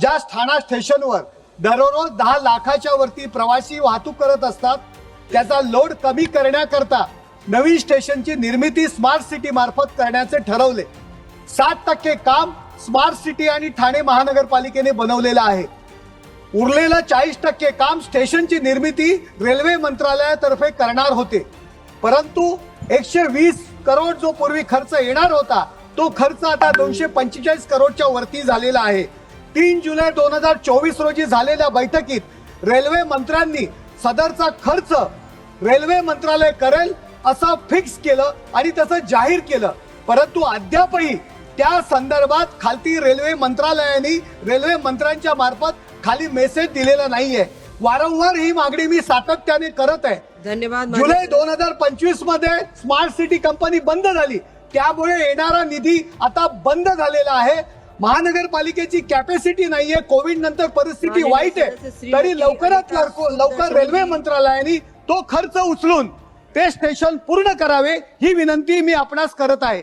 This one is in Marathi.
ज्या ठाणा स्टेशनवर दररोज दहा लाखाच्या वरती प्रवासी वाहतूक करत असतात त्याचा लोड कमी करण्याकरता नवीन स्टेशनची निर्मिती स्मार्ट सिटी मार्फत करण्याचे ठरवले. सात टक्के काम स्मार्ट सिटी आणि ठाणे महानगरपालिकेने बनवलेलं आहे. उरलेलं चाळीस टक्के काम स्टेशनची निर्मिती रेल्वे मंत्रालयातर्फे करणार होते. परंतु एकशे वीस करोड जो पूर्वी खर्च येणार होता तो खर्च आता दोनशे पंचेचाळीस करोडच्या वरती झालेला आहे. तीन जुलै दोन हजार चोवीस रोजी झालेल्या बैठकीत रेल्वे मंत्र्यांनी सदरचा खर्च रेल्वे मंत्रालय करेल असं फिक्स केलं आणि तसं जाहीर केलं. परंतु अद्यापही त्या संदर्भात खालती रेल्वे मंत्रालयाने रेल्वे मंत्र्यांच्या मार्फत खाली मेसेज दिलेला नाहीये. वारंवार ही मागणी मी सातत्याने करत आहे. धन्यवाद जुलै दोन हजार पंचवीसमध्ये स्मार्ट सिटी कंपनी बंद झाली. त्यामुळे येणारा निधी आता बंद झालेला आहे. महानगरपालिकेची कॅपॅसिटी नाहीये. कोविड नंतर परिस्थिती वाईट आहे. तरी लवकरात लवकर रेल्वे मंत्रालयाने तो खर्च उचलून ते स्टेशन पूर्ण करावे ही विनंती मी आपणास करत आहे.